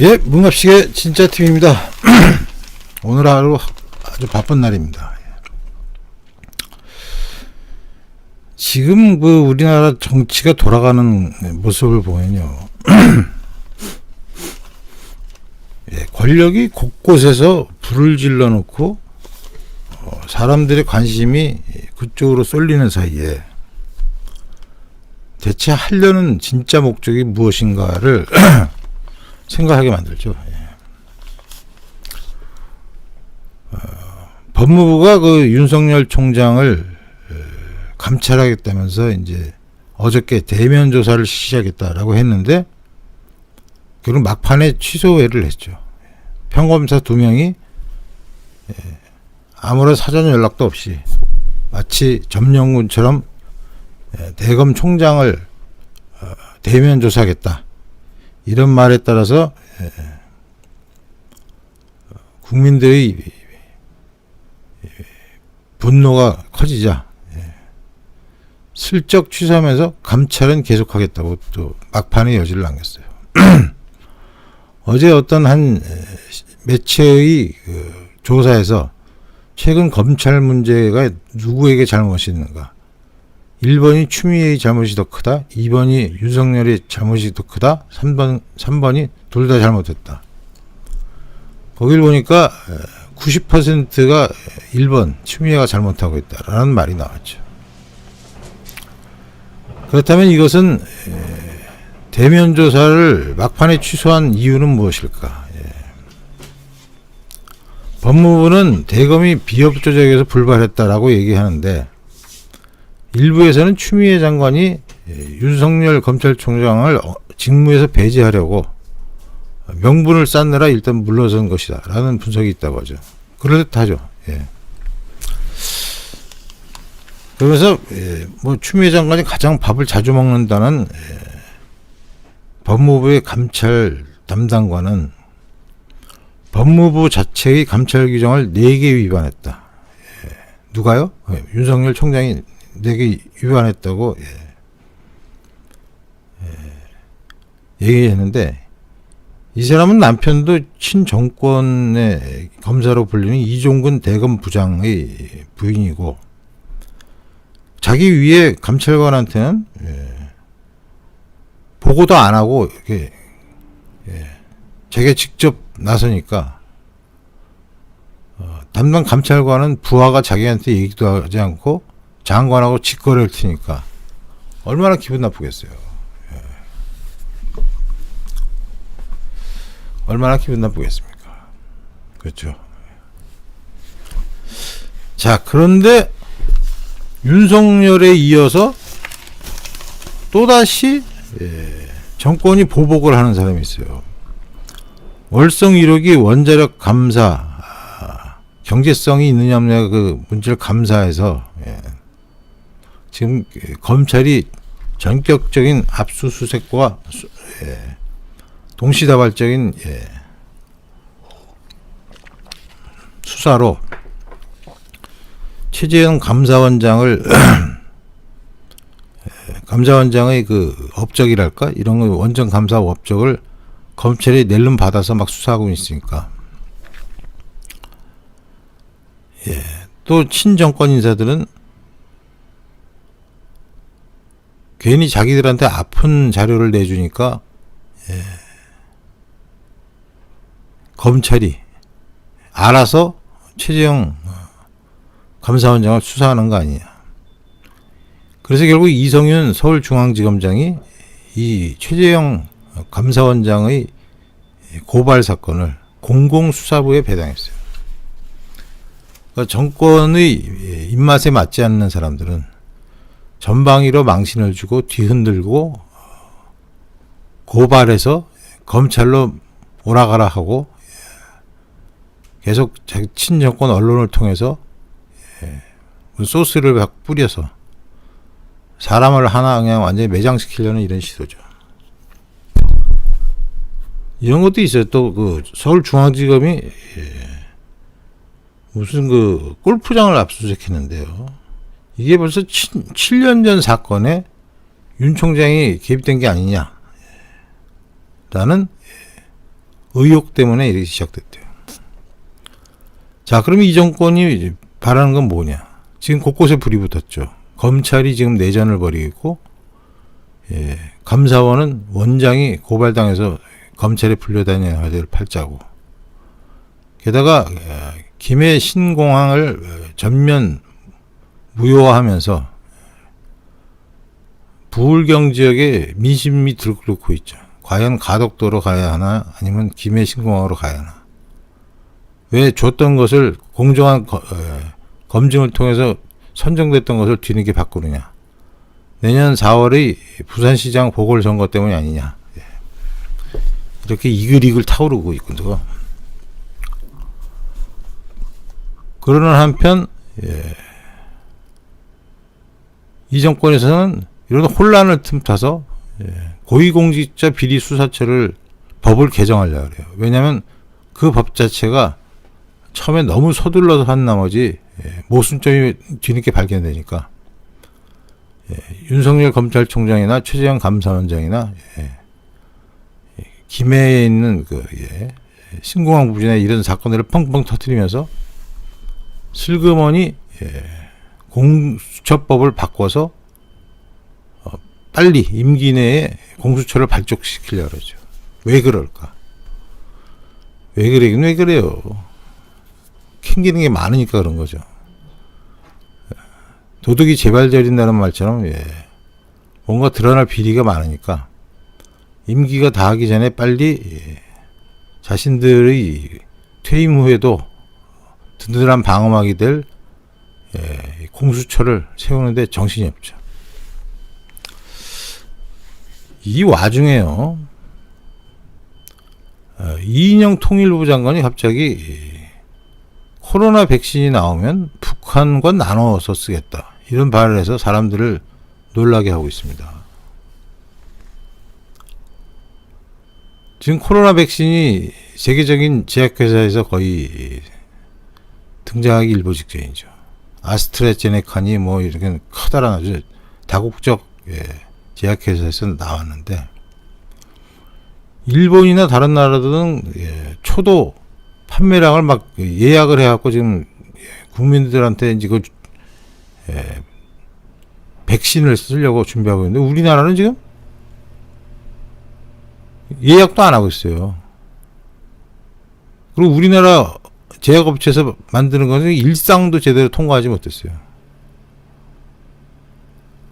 예, 문갑식의 진짜 팀입니다. 오늘 하루 아주 바쁜 날입니다. 예. 지금 그 우리나라 정치가 돌아가는 모습을 보면요. 예, 권력이 곳곳에서 불을 질러 놓고 어, 사람들의 관심이 그쪽으로 쏠리는 사이에 대체 하려는 진짜 목적이 무엇인가를 생각하게 만들죠. 예. 어, 법무부가 그 윤석열 총장을 어, 감찰하겠다면서 이제 어저께 대면 조사를 시작했다라고 했는데 결국 막판에 취소회를 했죠. 평검사 두 명이 예, 아무런 사전 연락도 없이 마치 점령군처럼 예, 대검 총장을 어, 대면 조사하겠다. 이런 말에 따라서 예, 국민들의 분노가 커지자 예, 슬쩍 취소하면서 감찰은 계속하겠다고 또 막판에 여지를 남겼어요. 어제 어떤 한 매체의 그 조사에서 최근 검찰 문제가 누구에게 잘못이 있는가? 1번이 추미애의 잘못이 더 크다. 2번이 윤석열의 잘못이 더 크다. 3번, 3번이 둘 다 잘못했다. 거길 보니까 90%가 1번 추미애가 잘못하고 있다라는 말이 나왔죠. 그렇다면 이것은 대면 조사를 막판에 취소한 이유는 무엇일까? 예. 법무부는 대검이 비협 조작에서 불발했다라고 얘기하는데 일부에서는 추미애 장관이 예, 윤석열 검찰총장을 어, 직무에서 배제하려고 명분을 쌓느라 일단 물러선 것이다. 라는 분석이 있다고 하죠. 그럴듯하죠. 예. 그러면서, 예, 뭐, 추미애 장관이 가장 밥을 자주 먹는다는, 예, 법무부의 감찰 담당관은 법무부 자체의 감찰 규정을 4개 위반했다. 예. 누가요? 예, 윤석열 총장이 4개 위반했다고, 예. 예. 얘기했는데, 이 사람은 남편도 친정권의 검사로 불리는 이종근 대검 부장의 부인이고 자기 위에 감찰관한테는 예, 보고도 안 하고 이렇게 예, 자기가 직접 나서니까 어, 담당 감찰관은 부하가 자기한테 얘기도 하지 않고 장관하고 직거래를 트니까 얼마나 기분 나쁘겠어요. 얼마나 기분 나쁘겠습니까? 그렇죠. 자, 그런데 윤석열에 이어서 또다시 예, 정권이 보복을 하는 사람이 있어요. 월성 1호기 원자력 감사 아, 경제성이 있느냐 없느냐 그 문제를 감사해서 예, 지금 검찰이 전격적인 압수수색과 수- 예, 동시다발적인 예, 수사로 최재형 감사원장을 예, 감사원장의 그 업적이랄까? 이런 거 원전 감사 업적을 검찰이 낼름 받아서 막 수사하고 있으니까. 예, 또 친정권 인사들은 괜히 자기들한테 아픈 자료를 내주니까 검찰이 알아서 최재형 감사원장을 수사하는 거 아니냐. 그래서 결국 이성윤 서울중앙지검장이 이 최재형 감사원장의 고발 사건을 공공수사부에 배당했어요. 그러니까 정권의 입맛에 맞지 않는 사람들은 전방위로 망신을 주고 뒤흔들고 고발해서 검찰로 오라가라 하고 계속 친정권 언론을 통해서 예, 소스를 막 뿌려서 사람을 하나 그냥 완전히 매장시키려는 이런 시도죠. 이런 것도 있어요. 또 그 서울중앙지검이 예, 무슨 그 골프장을 압수수색했는데요. 이게 벌써 7 년 전 사건에 윤 총장이 개입된 게 아니냐. 라는 의혹 때문에 이렇게 시작됐대요. 자, 그러면 이 정권이 바라는 건 뭐냐? 지금 곳곳에 불이 붙었죠. 검찰이 지금 내전을 벌이고 예, 감사원은 원장이 고발당해서 검찰에 불려다니는 화제를 팔자고. 게다가 예, 김해 신공항을 어, 전면 무효화하면서 부울경 지역에 민심이 들끓고 있죠. 과연 가덕도로 가야 하나 아니면 김해 신공항으로 가야 하나. 왜 줬던 것을 공정한 거- 어, 검증을 통해서 선정됐던 것을 뒤늦게 바꾸느냐. 내년 4월의 부산시장 보궐선거 때문이 아니냐. 예. 이렇게 이글이글 타오르고 있군요. 그러는 한편 예, 이 정권에서는 이런 혼란을 틈타서 예, 고위공직자 비리 수사처를 법을 개정하려고 그래요. 왜냐하면 그 법 자체가 처음에 너무 서둘러서 한 나머지 예, 모순점이 뒤늦게 발견되니까 예, 윤석열 검찰총장이나 최재형 감사원장이나 김해에 있는 그 예, 신공항 부진의 이런 사건들을 펑펑 터뜨리면서 슬그머니 예, 공수처법을 바꿔서 어, 빨리 임기 내에 공수처를 발족시키려고 그러죠. 왜 그럴까? 왜 그러긴 왜 그래요? 캥기는 게 많으니까 그런 거죠. 도둑이 재발저린다는 말처럼 예, 뭔가 드러날 비리가 많으니까 임기가 다하기 전에 빨리 예, 자신들의 퇴임 후에도 든든한 방어막이 될 예, 공수처를 세우는데 정신이 없죠. 이 와중에요. 어, 이인영 통일부 장관이 갑자기 이, 코로나 백신이 나오면 북한과 나눠서 쓰겠다. 이런 발을 해서 사람들을 놀라게 하고 있습니다. 지금 코로나 백신이 세계적인 제약회사에서 거의 등장하기 일보 직전이죠. 아스트라제네카니 뭐 이렇게 커다란 아주 다국적 예, 제약회사에서 나왔는데 일본이나 다른 나라들은 예, 초도 판매량을 막 예약을 해갖고 지금 예, 국민들한테 이제 그 예, 백신을 쓰려고 준비하고 있는데 우리나라는 지금 예약도 안 하고 있어요. 그리고 우리나라 제약업체에서 만드는 것은 일상도 제대로 통과하지 못했어요.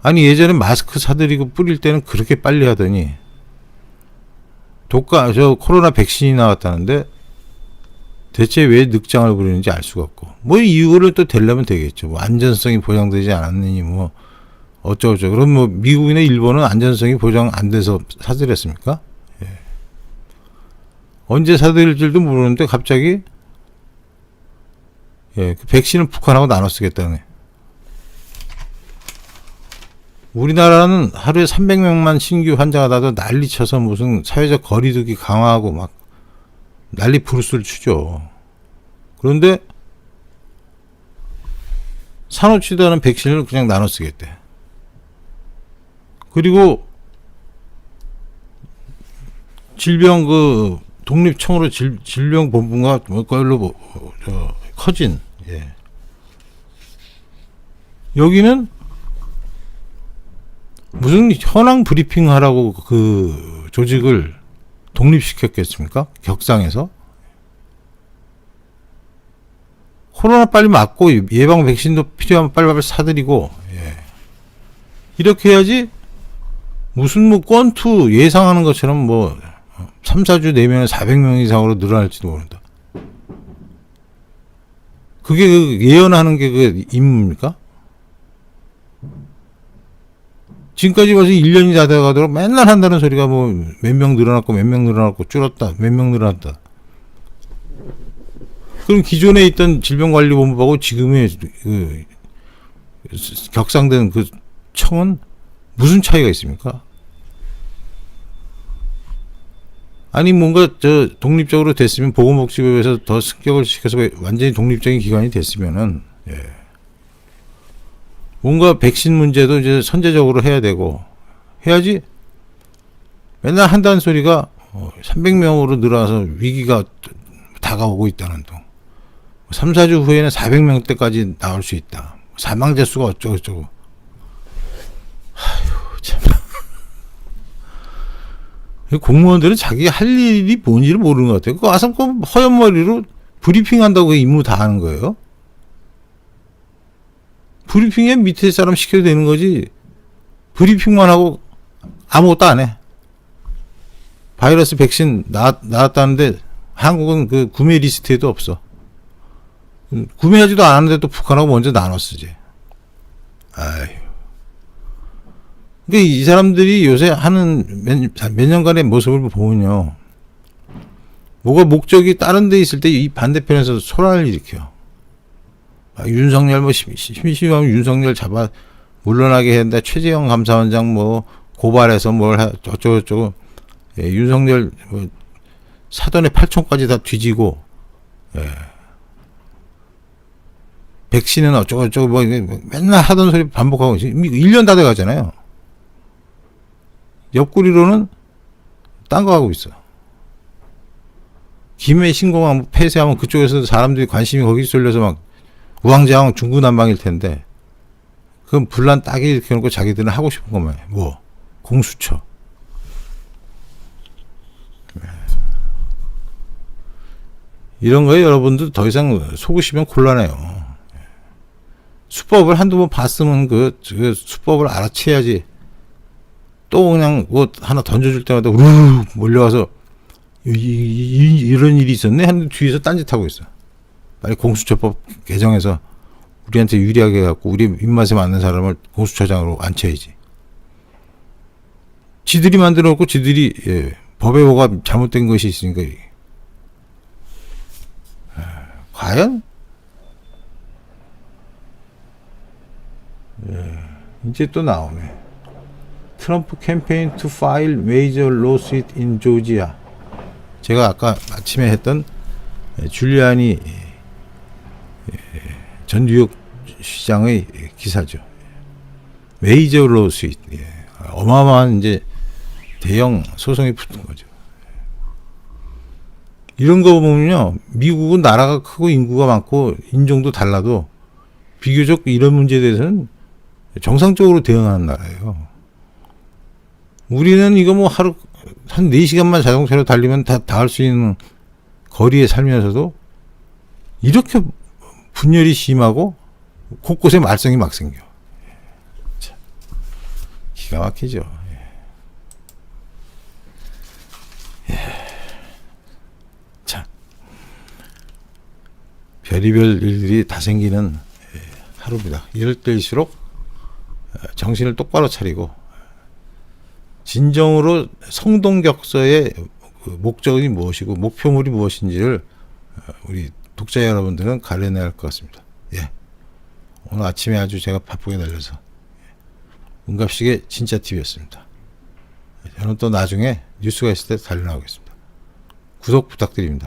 아니 예전에 마스크 사드리고 뿌릴 때는 그렇게 빨리 하더니 독가 저 코로나 백신이 나왔다는데 대체 왜 늑장을 부리는지 알 수가 없고 뭐 이유를 또 대려면 되겠죠. 뭐 안전성이 보장되지 않았느니 뭐 어쩌고저쩌고 그럼 뭐 미국이나 일본은 안전성이 보장 안 돼서 사드렸습니까? 예. 언제 사드릴 줄도 모르는데 갑자기 예, 그 백신을 북한하고 나눠 쓰겠다네. 우리나라는 하루에 300명만 신규 환자가 나도 난리 쳐서 무슨 사회적 거리두기 강화하고 막 난리 부르스를 추죠. 그런데 않은 백신을 그냥 나눠 쓰겠대. 그리고 질병 그 독립청으로 질, 질병본부가 뭐 걸로 뭐, 어, 저 커진 예. 여기는 무슨 현황 브리핑 하라고 그 조직을 독립시켰겠습니까? 격상에서 코로나 빨리 맞고 예방 백신도 필요하면 빨리빨리 사드리고 예. 이렇게 해야지 무슨 뭐 권투 예상하는 것처럼 뭐 3, 4주 내면 400명 이상으로 늘어날지도 모른다. 그게 그 예언하는 게그 임무입니까? 지금까지 벌써 1년이 다 돼가도록 맨날 한다는 소리가 뭐 몇 명 늘어났고 몇 명 늘어났고 줄었다 몇 명 늘어났다. 그럼 기존에 있던 질병관리본부하고 지금의 그 격상된 그 청은 무슨 차이가 있습니까? 아니 뭔가 저 독립적으로 됐으면 보건복지부에서 더 승격을 시켜서 완전히 독립적인 기관이 됐으면은 예. 뭔가 백신 문제도 이제 선제적으로 해야 되고 해야지 맨날 한다는 소리가 어, 300명으로 늘어나서 위기가 다가오고 있다는 둥. 3, 4주 후에는 400명대까지 나올 수 있다. 사망자 수가 어쩌고저쩌고. 아휴, 참. 이 공무원들은 자기 할 일이 뭔지를 모르는 것 같아요. 그그 허연 머리로 브리핑 한다고 그 임무 다 하는 거예요. 브리핑에 밑에 사람 시켜도 되는 거지. 브리핑만 하고 아무것도 안 해. 바이러스 백신 나, 나왔다는데 한국은 그 구매 리스트에도 없어. 음, 구매하지도 않았는데 또 북한하고 먼저 나눠 쓰지. 아휴. 근데 이 사람들이 요새 하는 몇, 몇 년간의 모습을 보면요. 뭐가 목적이 다른 데 있을 때 이 반대편에서 소란을 일으켜. 아, 윤석열 뭐 심- 심심하면 윤석열 잡아 물러나게 했는데 최재형 감사원장 뭐 고발해서 뭘 하, 어쩌고저쩌고 예, 윤석열 뭐 사돈의 팔촌까지 다 뒤지고 예. 백신은 어쩌고저쩌고 뭐 맨날 하던 소리 반복하고 지금 1년 다 돼가잖아요. 옆구리로는 딴 거 하고 있어. 김해 신공항 폐쇄하면 그쪽에서 사람들이 관심이 거기 쏠려서 막 우왕좌왕 중구난방일 텐데 그건 분란 따기 이렇게 놓고 자기들은 하고 싶은 것만 해. 뭐 공수처. 이런 거에 여러분들 더 이상 속으시면 곤란해요. 수법을 한두 번 봤으면 그, 그 수법을 알아채야지. 또 그냥 뭐 하나 던져줄 때마다 우르르 몰려와서 이, 이, 이, 런 일이 있었네 하는 뒤에서 딴짓하고 있어. 빨리 공수처법 개정해서 우리한테 유리하게 해갖고 우리 입맛에 맞는 사람을 공수처장으로 앉혀야지. 지들이 만들어 놓고 지들이 예, 법에 뭐가 잘못된 것이 있으니까. 아, 과연 예, 이제 또 나오네. 트럼프 캠페인 to file major lawsuit in Georgia. 제가 아까 아침에 했던 예, 줄리안이 예, 전 뉴욕 시장의 기사죠. 메이저 로스윗 예. 어마어마한 이제 대형 소송이 붙은 거죠. 이런 거 보면요, 미국은 나라가 크고 인구가 많고 인종도 달라도 비교적 이런 문제에 대해서는 정상적으로 대응하는 나라예요. 우리는 이거 뭐 하루 한 4시간만 자동차로 달리면 다 닿을 수 있는 거리에 살면서도 이렇게 분열이 심하고 곳곳에 말썽이 막 생겨. 참, 기가 막히죠. 예. 예. 자, 별의별 일들이 다 생기는 예, 하루입니다. 이럴 때일수록 어, 정신을 똑바로 차리고 진정으로 성동격서의 그 목적이 무엇이고 목표물이 무엇인지를 어, 우리 독자 여러분들은 가려내야 할 것 같습니다. 예. 오늘 아침에 아주 제가 바쁘게 달려서 문갑식의 진짜 TV였습니다. 저는 또 나중에 뉴스가 있을 때 달려나오겠습니다. 구독 부탁드립니다.